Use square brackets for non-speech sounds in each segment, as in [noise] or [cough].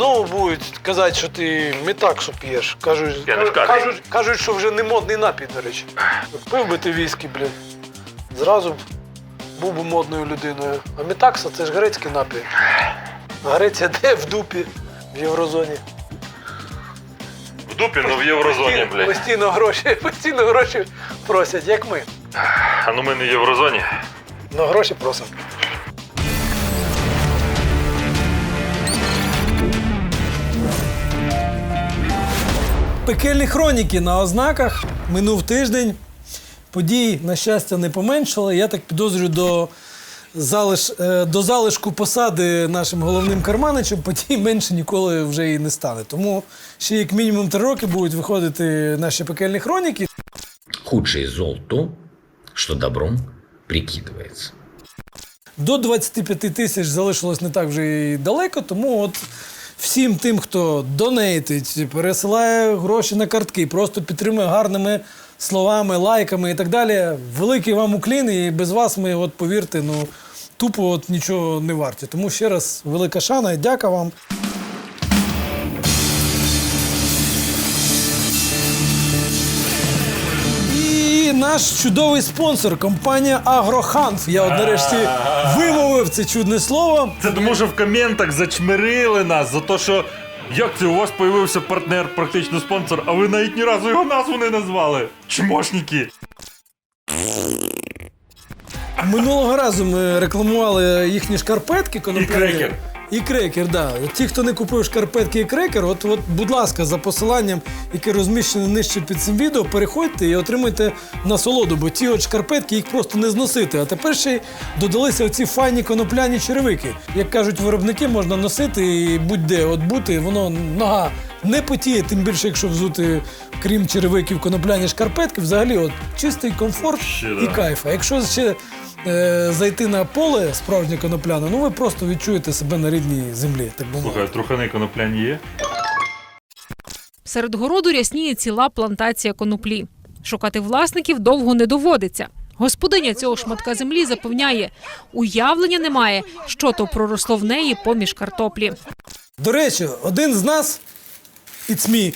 знову будуть казати, що ти метаксу п'єш. Кажуть, Я не скажу. кажуть, кажуть, що вже не модний напій, до речі. Пив би ти віскі, блін. Зразу б був би модною людиною. А метакса це ж грецький напій. Греція де в дупі в Єврозоні? В дупі, ну в єврозоні, Постійно- блядь. Постійно гроші, [laughs] постійно гроші просять, як ми. А ну ми не в єврозоні. Ну гроші просимо. Пекельні хроніки на ознаках. Минув тиждень. Подій, на щастя, не поменшало. Я так підозрюю до, залиш, е, до залишку посади нашим головним карманичем подій менше ніколи вже і не стане. Тому ще як мінімум три роки будуть виходити наші пекельні хроніки. Худшее из зол то, что добром прикидывается. До 25 тисяч залишилось не так вже і далеко, тому от всім тим, хто донейтить, пересилає гроші на картки, просто підтримує гарними словами, лайками і так далі. Великий вам уклін, і без вас ми, от повірте, ну тупо от нічого не варті. Тому ще раз велика шана і дяка вам. І наш чудовий спонсор компанія Агроханф. Я от нарешті [laughs] вимовив це чудне слово. Це тому, що в коментах зачмирили нас за те, що як це у вас появився партнер, практично спонсор, а ви навіть ні разу його назву не назвали. Чмошники. Минулого разу ми рекламували їхні шкарпетки І конопляні. крекер. І крекер, да. Ті, хто не купив шкарпетки і крекер, от, от, будь ласка, за посиланням, яке розміщене нижче під цим відео, переходьте і отримуйте насолоду, бо ті от шкарпетки їх просто не зносити. А тепер ще й додалися оці файні конопляні черевики. Як кажуть виробники, можна носити і будь-де от бути, воно нога не потіє, тим більше, якщо взути, крім черевиків, конопляні шкарпетки, взагалі от чистий комфорт Ще, і кайф. А якщо ще е, зайти на поле справжнє конопляне, ну ви просто відчуєте себе на рідній землі. Так би мовити. Слухай, трухани конопляні є. Серед городу рясніє ціла плантація коноплі. Шукати власників довго не доводиться. Господиня цього шматка землі запевняє, уявлення немає, що то проросло в неї поміж картоплі. До речі, один з нас, it's me,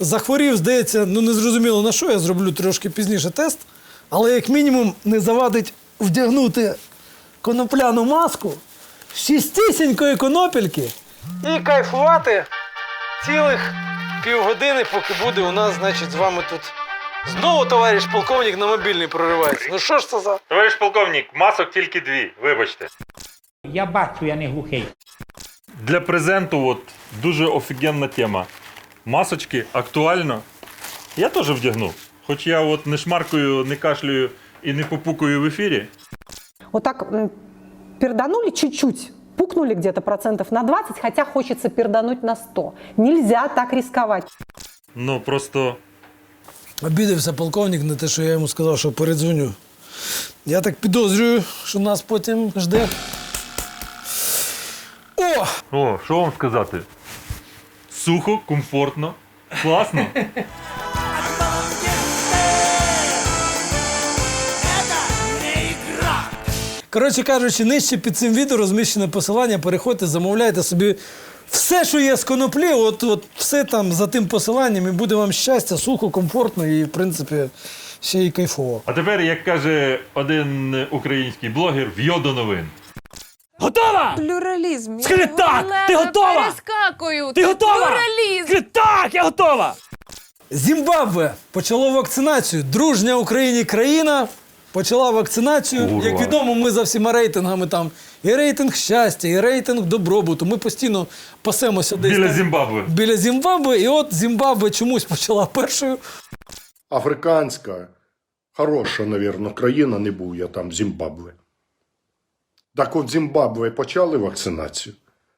захворів, здається, ну не зрозуміло на що, я зроблю трошки пізніше тест, але як мінімум не завадить вдягнути конопляну маску з чистісінької конопельки і кайфувати цілих півгодини, поки буде у нас, значить, з вами тут знову товариш полковник на мобільний проривається. Ну що ж це за. Товариш полковник, масок тільки дві, вибачте. Я бачу, я не глухий. Для презенту от дуже офігенна тема. Масочки актуально. Я теж вдягну. Хоч я от не шмаркаю, не кашлюю і не попукаю в ефірі. Вот так перданули чуть-чуть, пукнули где-то процентов на 20, хотя хочется пердануть на 100. Нельзя так рисковать. Ну просто Обідався полковник на те, що я йому сказав, що передзвоню. Я так підозрюю, що нас потім жде. О! О, що вам сказати? Сухо, комфортно, класно. Коротше кажучи, нижче під цим відео розміщене посилання. Переходьте, замовляйте собі все, що є з коноплі, от, от все там за тим посиланням, і буде вам щастя, сухо, комфортно і, в принципі, ще й кайфово. А тепер, як каже один український блогер, вйодо новин. Готова? Плюралізм. Скажи так! Ти готова? Перескакую. Ти готова? Плюралізм. Скажи, так, я готова! Зімбабве почало вакцинацію. Дружня Україні країна почала вакцинацію. Курва. Як відомо, ми за всіма рейтингами там і рейтинг щастя, і рейтинг добробуту. Ми постійно пасемося десь Біля Зімбабве. біля Зімбабве. І от Зімбабве чомусь почала першою. африканська, хороша, навірно, країна, не був я там, Зімбабве. Так от Зімбабве почали вакцинацію,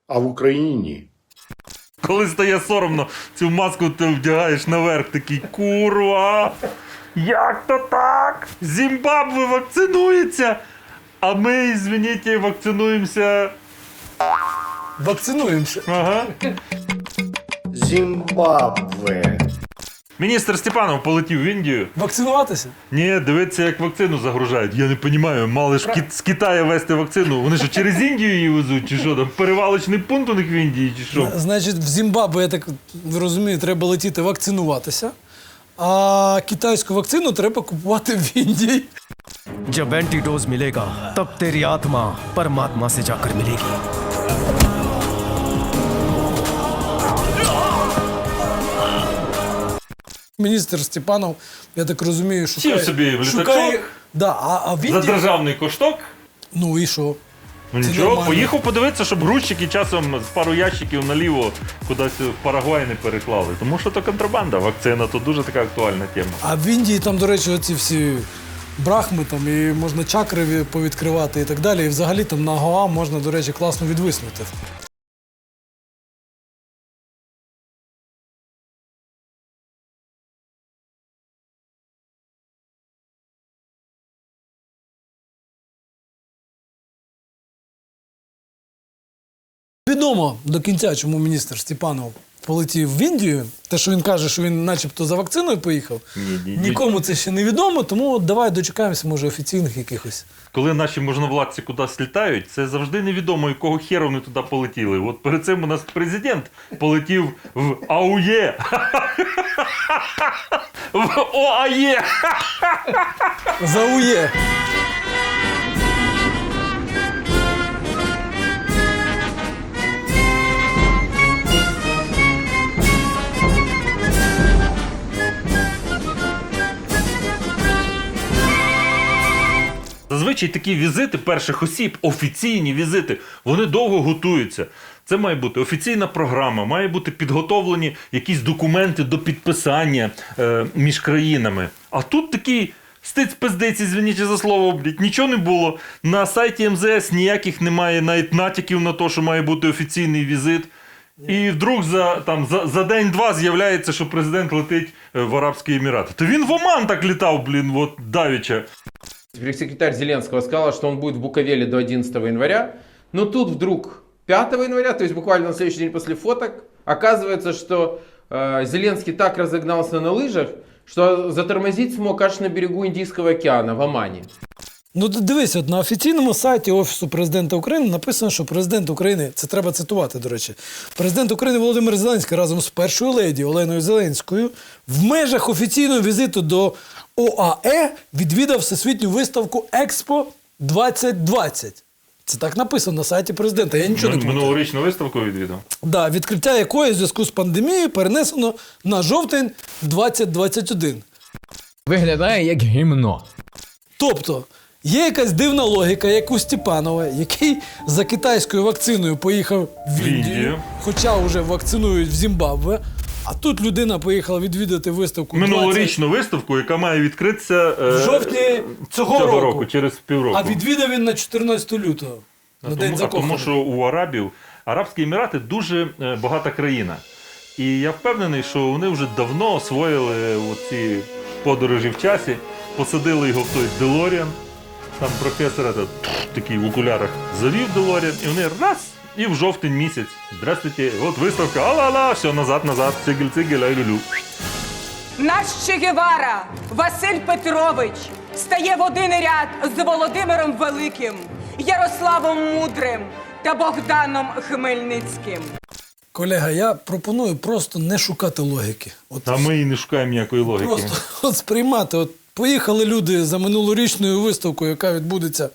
а в Україні ні. Коли стає соромно, цю маску ти вдягаєш наверх, такий курва. Як то так? Зімбабве вакцинується. А ми, звініть, вакцинуємося. Вакцинуємося. Ага. Зімбабве. Міністр Степанов полетів в Індію. Вакцинуватися? Ні, дивиться, як вакцину загружають. Я не розумію, мали ж з Китаю вести вакцину. Вони що через Індію її везуть, чи що там? Перевалочний пункт у них в Індії, чи що? Значить, в Зімбабве, я так розумію, треба летіти вакцинуватися. А китайську вакцину треба купувати в Індії. जब एंटीडोज मिलेगा तब तेरी आत्मा परमात्मा से जाकर मिलेगी Міністр Степанов, я так розумію, шукає. Сів собі в шукає- літачок. Да, а, а в За Індії... державний кошток. Ну і що? Ну Це нічого, нормально. поїхав подивитися, щоб грузчики часом з пару ящиків наліво кудись в Парагвай не переклали. Тому що то контрабанда, вакцина то дуже така актуальна тема. А в Індії там, до речі, оці всі брахми там і можна чакри повідкривати і так далі. І взагалі там на Гоа можна, до речі, класно відвиснути. Відомо до кінця, чому міністр Степанов полетів в Індію. Те, що він каже, що він начебто за вакциною поїхав. Нікому це ще не відомо, тому от давай дочекаємося, може, офіційних якихось. Коли наші можновладці кудись літають, це завжди невідомо, якого хера вони туди полетіли. От перед цим у нас президент полетів в АУЄ. [laughs] В ОАЄ. Заує. Зазвичай такі візити перших осіб, офіційні візити, вони довго готуються. Це має бути офіційна програма, має бути підготовлені якісь документи до підписання е, між країнами. А тут такий стиць пиздець, звініть за слово, блядь, нічого не було. На сайті МЗС ніяких немає навіть натяків на те, що має бути офіційний візит. І вдруг за, там, за, за день-два з'являється, що президент летить е, в Арабські Емірати. То він в Оман так літав, блін, от давіча. Пресс-секретарь Зеленского сказала, что он будет в Буковеле до 11 января. Но тут вдруг 5 января, то есть буквально на следующий день после фоток, оказывается, что э, Зеленский так разогнался на лыжах, что затормозить смог аж на берегу Индийского океана в Омане. Ну дивись, от на офіційному сайті Офісу президента України написано, що президент України, це треба цитувати, до речі, президент України Володимир Зеленський разом з першою леді Оленою Зеленською в межах офіційного візиту до ОАЕ відвідав всесвітню виставку Експо 2020. Це так написано на сайті президента. Я нічого не. Минулорічну виставку відвідав. Да, відкриття якої в зв'язку з пандемією перенесено на жовтень 2021. Виглядає як гімно. Тобто є якась дивна логіка, як у Степанова, який за китайською вакциною поїхав в Індію, хоча вже вакцинують в Зімбабве. А тут людина поїхала відвідати виставку 20 Минулорічну виставку, яка має відкритися е, в жовтні цього, цього року. року, через півроку. А відвідав він на 14 лютого. А На тому, а тому, що у Арабів Арабські Емірати дуже е, багата країна. І я впевнений, що вони вже давно освоїли ці подорожі в часі, посадили його в той Делоріан. Там професор этот, такий в окулярах завів Делоріан, і вони раз. І в жовтень місяць. Здравствуйте, от виставка, ала-ла, все, назад, назад, цигель-цигель, ай-лю-лю. Наш Че Гевара Василь Петрович стає в один ряд з Володимиром Великим, Ярославом Мудрим та Богданом Хмельницьким. Колега, я пропоную просто не шукати логіки. От А ми і не шукаємо ніякої логіки. Просто от сприймати. От поїхали люди за минулорічною виставкою, яка відбудеться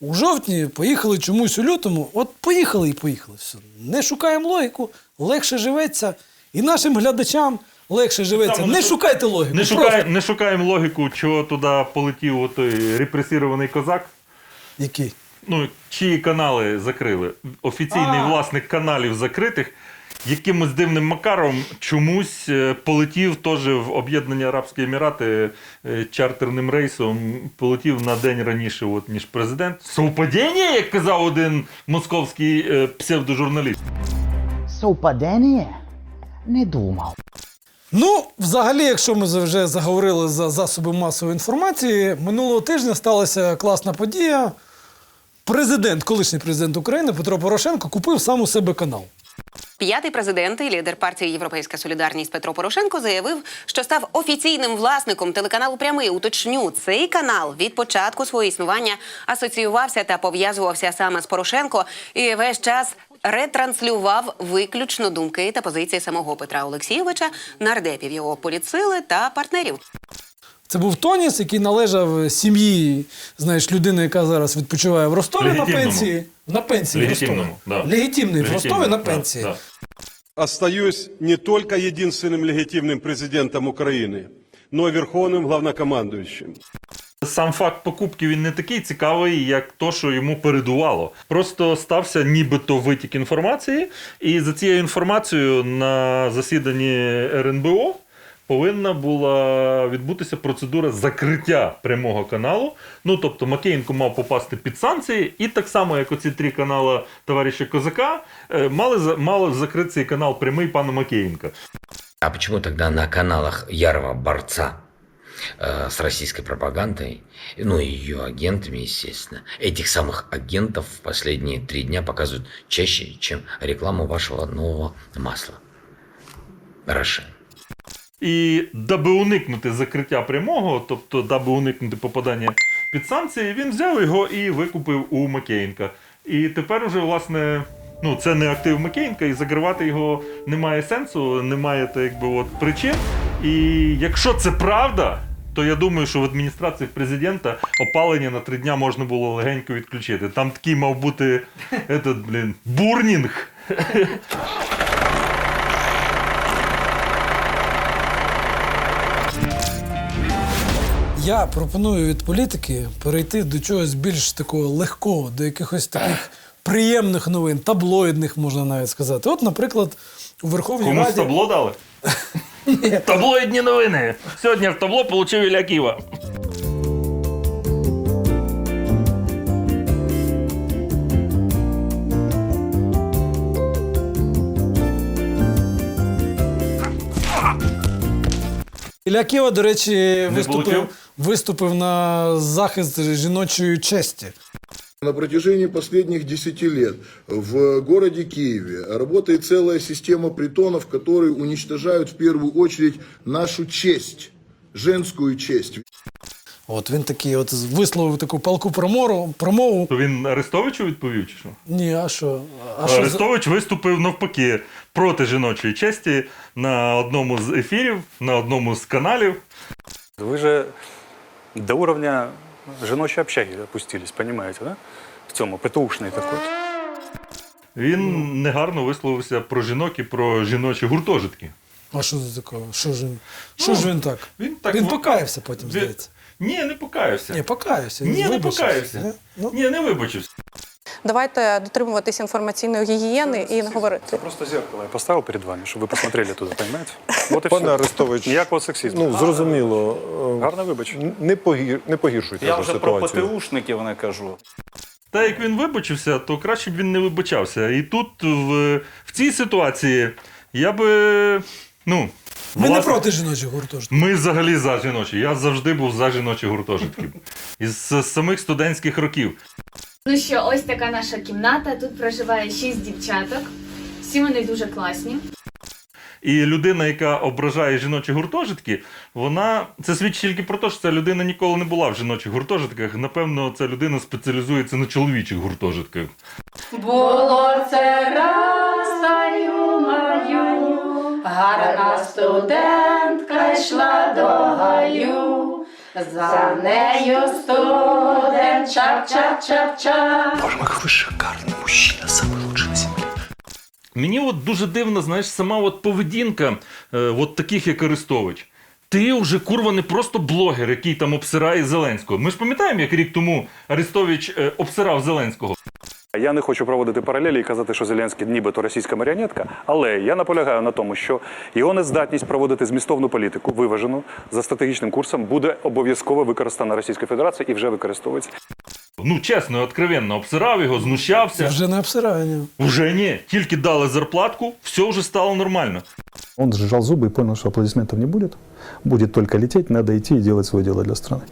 у жовтні, поїхали чомусь у лютому. От поїхали і поїхали. Все. Не шукаємо логіку, легше живеться. І нашим глядачам легше живеться. Не шукайте логіку. Не, просто. шукає, не шукаємо логіку, чого туди полетів той репресірований козак. Який? Ну, чиї канали закрили. Офіційний власник каналів закритих якимось дивним макаром чомусь е, полетів теж в Об'єднані Арабські Емірати е, чартерним рейсом. Полетів на день раніше, от, ніж президент. Совпадіння, як казав один московський е, псевдожурналіст. Совпадение? Не думав. Ну, взагалі, якщо ми вже заговорили за засоби масової інформації, минулого тижня сталася класна подія. Президент, колишній президент України Петро Порошенко купив сам у себе канал. П'ятий президент і лідер партії Європейська Солідарність Петро Порошенко заявив, що став офіційним власником телеканалу Прямий. Уточню, цей канал від початку свого існування асоціювався та пов'язувався саме з Порошенко і весь час ретранслював виключно думки та позиції самого Петра Олексійовича, нардепів його політсили та партнерів. Це був Тоніс, який належав сім'ї, знаєш, людини, яка зараз відпочиває в Ростові на пенсії. На пенсії в Ростові. Да. Легітимний в Ростові на да, пенсії. да Остаюсь не только единственным легитимным президентом Украины, но и верховным главнокомандующим. Сам факт покупки він не такий цікавий, як то, що йому передувало. Просто стався нібито витік інформації, і за цією інформацією на засіданні РНБО повинна була відбутися процедура закриття прямого каналу. Ну тобто Макеєнко мав попасти під санкції, і так само, як оці три канали товариша Козака, е, мали за- мали закрити цей канал прямий пана Макеєнка. А почему тогда на каналах ярого борца э, с российской пропагандой, ну и ее агентами, естественно, этих самых агентов в последние три дня показывают чаще, чем рекламу вашего нового масла? Рошен. І даби уникнути закриття прямого, тобто даби уникнути попадання під санкції, він взяв його і викупив у Макеєнка. І тепер уже, власне, ну, це не актив Макеєнка, і закривати його немає сенсу, немає так, якби, от, причин. І якщо це правда, то я думаю, що в адміністрації президента опалення на три дня можна було легенько відключити. Там такий мав бути [laughs] этот, блін, бурнінг. Я пропоную від політики перейти до чогось більш такого легкого, до якихось таких приємних новин, таблоїдних, можна навіть сказати. От, наприклад, у Верховній Комусь Раді. табло дали? [laughs] Таблоїдні новини. Сьогодні в табло получив Ілля Ілля Ківа, до речі, виступив, виступив на захист жіночої честі. На протяжении последних 10 лет в городе Киеве работает целая система притонов, которые уничтожают в первую очередь нашу честь, женскую честь. От він такий, от висловив таку палку промову. промову. То він Арестовичу відповів чи що? Ні, а що? А що за- Арестович виступив навпаки проти жіночої честі на одному з ефірів, на одному з каналів. Вы же до уровня женочей общаги опустились, понимаете, да? В цьому ПТУшний такой. Він негарно висловився про жінок і про жіночі гуртожитки. А що це такого? Що ж він? Що ж він так? Він так він покаявся потім, Він- здається. Ні, не покаявся. Ні, покаявся. Ні, не вибачився. покаявся. Ну. Ні, не вибачився. Давайте дотримуватись інформаційної гігієни і не говорити. Просто зеркало я поставив перед вами, щоб ви посмотрели туди, понимаете? Вот і Пане все. Арестович, Ніякого сексизму. ну зрозуміло, е, Гарно вибач. не, погір, не погіршуйте Я вже вже про ситуацію. ПТУшників не кажу. Та як він вибачився, то краще б він не вибачався. І тут, в, в цій ситуації, я би. Ну, Ми не проти жіночих гуртожитків. Ми взагалі за жіночі. Я завжди був за жіночі гуртожитки. [laughs] Із самих студентських років. Ну що, ось така наша кімната. Тут проживає шість дівчаток. Всі вони дуже класні. І людина, яка ображає жіночі гуртожитки, вона це свідчить тільки про те, що ця людина ніколи не була в жіночих гуртожитках. Напевно, ця людина спеціалізується на чоловічих гуртожитках. Було це маю, гарна студентка йшла до гаю. За нею студент чап-чап-чап-чап. Боже мой, какой шикарный мужчина, самый лучший на земле. Мені от дуже дивна, знаєш, сама от поведінка е, от таких, як Арестович. Ти вже курва не просто блогер, який там обсирає Зеленського. Ми ж пам'ятаємо, як рік тому Арестович е, обсирав Зеленського. Я не хочу проводити паралелі і казати, що Зеленський нібито російська маріонетка, але я наполягаю на тому, що його нездатність проводити змістовну політику, виважену за стратегічним курсом, буде обов'язково використана Російською Федерацією і вже використовується. Ну, чесно, откровенно обсирав його, знущався. Вже не обсирання. Уже ні, тільки дали зарплатку, все вже стало нормально. Он сжал зубы и понял, что аплодисментов не будет. Будет только лететь, надо идти и делать свое дело для страны.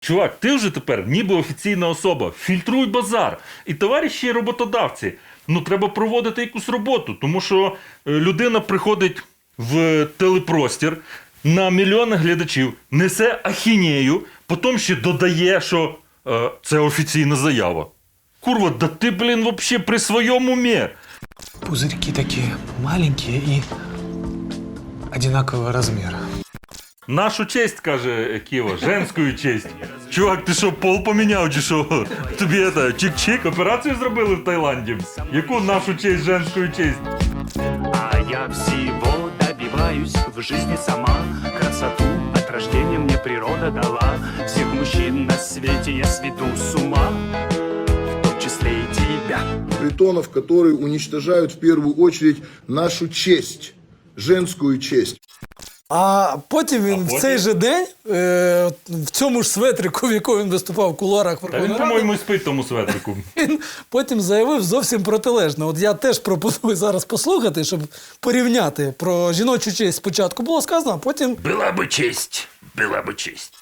Чувак, ти вже тепер ніби офіційна особа. Фільтруй базар. І товариші роботодавці, Ну, треба проводити якусь роботу, тому що е, людина приходить в телепростір на мільйони глядачів, несе ахінею, потім ще додає, що е, це офіційна заява. Курва, да ти, блін, вообще при своєму умі. Пузырьки такие маленькие и одинакового размера. Нашу честь, каже Ківа, женську честь. Чувак, ти що, пол поміняв чи що? Тобі это, чик-чик, операцію зробили в Таїланді? Яку нашу честь, женську честь? А я всего добиваюсь в жизни сама Красоту от рождения мне природа дала Всех мужчин на свете я сведу с ума В том числе и тебя Притонов, которые уничтожают в первую очередь нашу честь, женскую честь. А потім він в потім? цей же день, е, в цьому ж светрику, в якому він виступав в кулуарах він, Верховної Ради, по-моєму, спить тому светрику. [laughs] він потім заявив зовсім протилежне. От я теж пропоную зараз послухати, щоб порівняти про жіночу честь спочатку було сказано, а потім Була би честь, була би честь.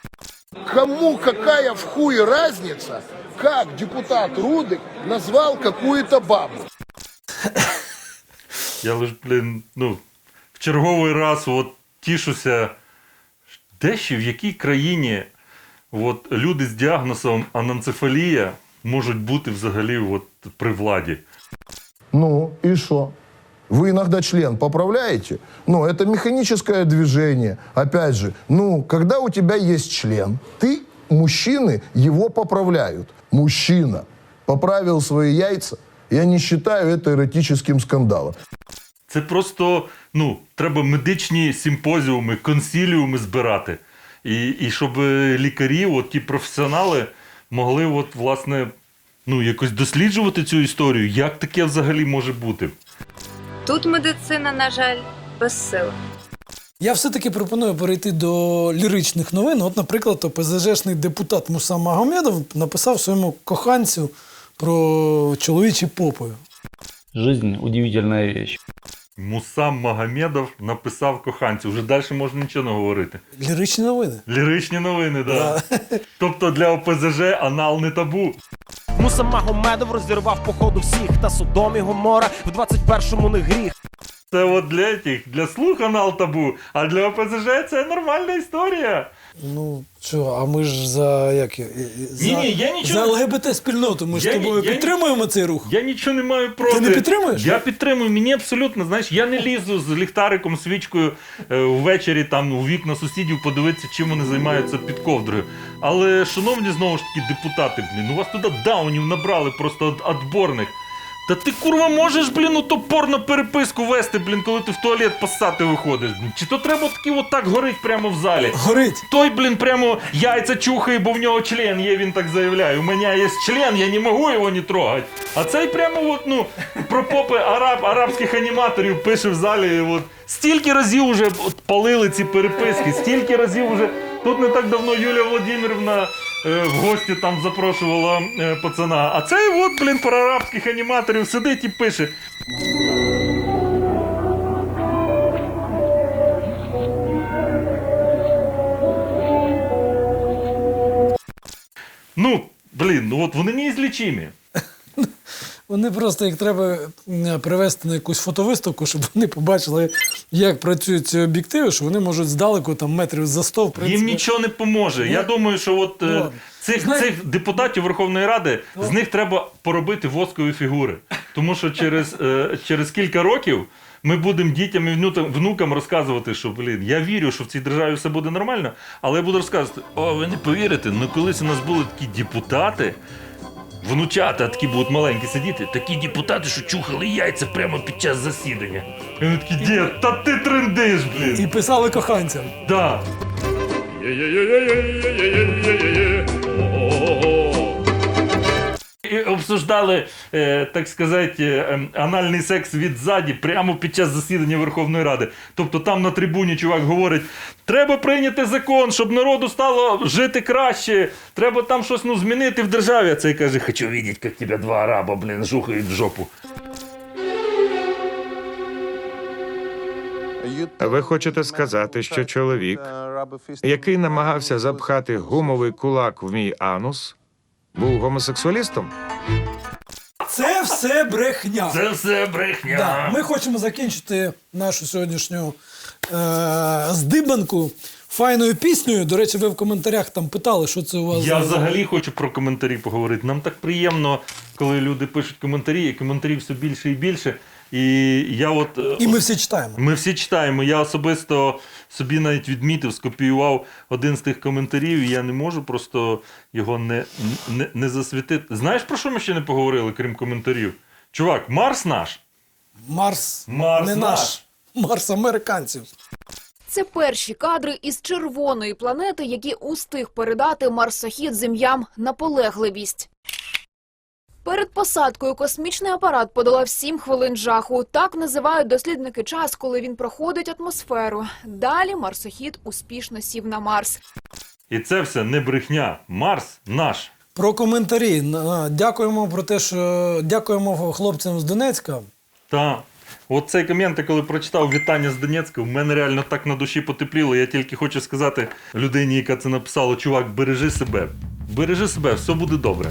Кому какая в хуе разница, как депутат Рудик назвал какую-то бабу? Я лиш, блін, ну, в черговий раз от тішуся, де ще в якій країні от, люди з діагнозом ананцефалія можуть бути взагалі от, при владі. Ну и что? Вы иногда член поправляете? Ну, это механическое движение. Опять же, ну, когда у тебя есть член, ты, мужчины, его поправляют. Мужчина поправил свои яйца, я не считаю это эротическим скандалом. Це просто ну, треба медичні симпозіуми, консіліуми збирати. І, і щоб е, лікарі, от ті професіонали, могли от, власне, ну, якось досліджувати цю історію, як таке взагалі може бути. Тут медицина, на жаль, безсила. я все-таки пропоную перейти до ліричних новин. От, наприклад, ОПЗЖшний депутат Муса Магомедов написав своєму коханцю про чоловічі попи. Жизнь удивительная вещь. Мусам Магомедов написав коханцю. Вже далі можна нічого не говорити. Ліричні новини. Ліричні новини, так. Да. [laughs] тобто для ОПЗЖ анал не табу. Муса Магомедов розірвав походу всіх та Содом і Гомора в 21-му не гріх. Це от для тих, для слух анал табу, а для ОПЗЖ це нормальна історія. Ну що, а ми ж за як я- за, Ні-ні, я нічого за не- ЛГБТ спільноту. Ми ж Я з ні- тобою я ні- підтримуємо цей рух. Я нічого не маю проти. Ти не підтримуєш? Я підтримую. Мені абсолютно, знаєш, я не лізу з ліхтариком, свічкою е, ввечері там у вікна сусідів подивитися, чим вони займаються під ковдрою. Але, шановні знову ж таки, депутати, блін, у вас туди даунів набрали просто от- отборних. Та ти курва можеш, блін, у то порно переписку вести, блін, коли ти в туалет поссати виходиш. блін? Чи то треба таки отак горить прямо в залі? Горить. Той, блін, прямо яйця чухає, бо в нього член є, він так заявляє. У мене є член, я не можу його не трогати. А цей прямо от, ну, про попи араб, арабських аніматорів пише в залі. От, стільки разів вже от, палили ці переписки, стільки разів вже. Тут не так давно Юлія Володимирівна в гості там запрошувала е, пацана. А цей от, блін, про арабських аніматорів сидить і пише. Ну, блін, ну от вони неізлічимі. Вони просто їх треба привезти на якусь фотовиставку, щоб вони побачили, як працюють ці об'єктиви, що вони можуть здалеку там метрів за 100, в принципі. Їм нічого не поможе. Я думаю, що от е, Ну, цих, цих депутатів Верховної Ради з них треба поробити воскові фігури. Тому що через, е, через кілька років ми будемо дітям і внукам, внукам розказувати, що блін, я вірю, що в цій державі все буде нормально, але я буду розказувати: о, ви не повірите, ну колись у нас були такі депутати. Внучата такі будуть маленькі сидіти, такі депутати, що чухали яйця прямо під час засідання. І вони такі, дід, та ти трендиш, блін. І писали коханцям. Да. Обсуждали, е, так сказати, е, ем, анальний секс від ззаді прямо під час засідання Верховної Ради. Тобто там на трибуні чувак говорить: треба прийняти закон, щоб народу стало жити краще. Треба там щось ну, змінити в державі. А цей каже, хочу бачити, як тебе два араба, блін, жухають в жопу. Ви хочете сказати, що чоловік, який намагався запхати гумовий кулак в мій анус, був гомосексуалістом? Це все брехня. Це все брехня. Да. Ми хочемо закінчити нашу сьогоднішню е- здибанку файною піснею. До речі, ви в коментарях там питали, що це у вас Я за- взагалі хочу про коментарі поговорити. Нам так приємно, коли люди пишуть коментарі, і коментарів все більше і більше. І я от. е, І ми всі читаємо. Ми всі читаємо. Я особисто собі навіть відмітив, скопіював один з тих коментарів, і я не можу просто його не, не, не засвітити. Знаєш, про що ми ще не поговорили, крім коментарів? Чувак, Марс наш. Марс, Марс не наш. наш. Марс американців. Це перші кадри із червоної планети, які устиг передати марсохід зем'ям наполегливість. Перед посадкою космічний апарат подолав 7 хвилин жаху. Так називають дослідники час, коли він проходить атмосферу. Далі марсохід успішно сів на Марс. І це все не брехня. Марс наш. Про коментарі. Дякуємо про те, що дякуємо хлопцям з Донецька. Та. От цей комент, коли прочитав вітання з Донецька, в мене реально так на душі потепліло. Я тільки хочу сказати людині, яка це написала: чувак, бережи себе. Бережи себе, все буде добре.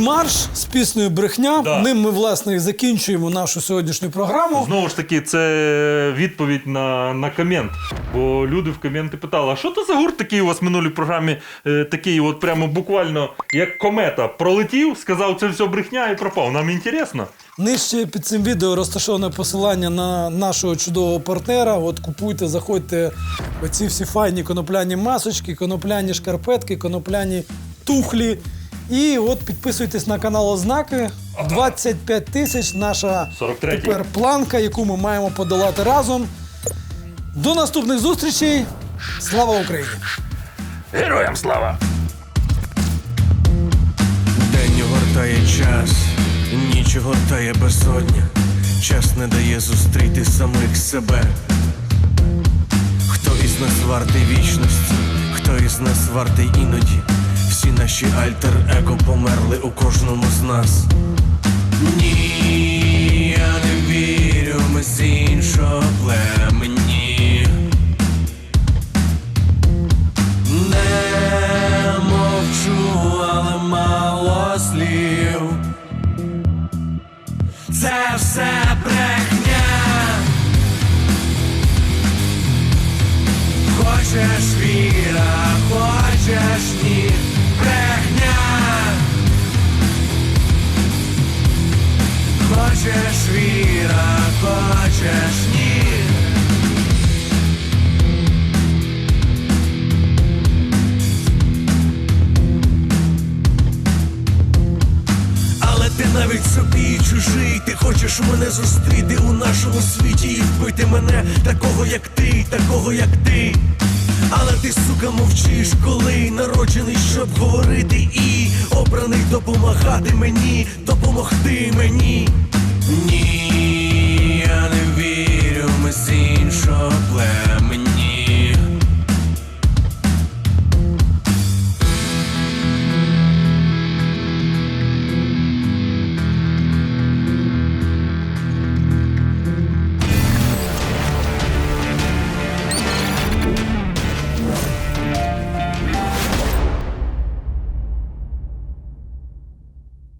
Дімарш з піснею Брехня. Да. Ним ми, власне, і закінчуємо нашу сьогоднішню програму. Знову ж таки, це відповідь на, на комент. Бо люди в коменти питали: а що це за гурт такий у вас в минулій програмі? Е, такий, от прямо буквально як комета пролетів, сказав, це все брехня і пропав. Нам інтересно. Нижче під цим відео розташоване посилання на нашого чудового партнера. От купуйте, заходьте оці всі файні конопляні масочки, конопляні шкарпетки, конопляні тухлі. І от підписуйтесь на канал Ознаки. 25 тисяч наша 43-й. тепер планка, яку ми маємо подолати разом. До наступних зустрічей. Слава Україні! Героям слава! День огортає час, ніч огортає безодня, час не дає зустріти самих себе. Хто із нас вартий вічності, хто із нас вартий іноді, всі наші альтер-его померли у кожному з нас. навіть собі чужий, ти хочеш мене зустріти у нашому світі і вбити мене, такого як ти, такого як ти. Але ти, сука, мовчиш, коли народжений, щоб говорити, і обраний допомагати мені, допомогти мені. Ні, я не вірю ми з іншого плену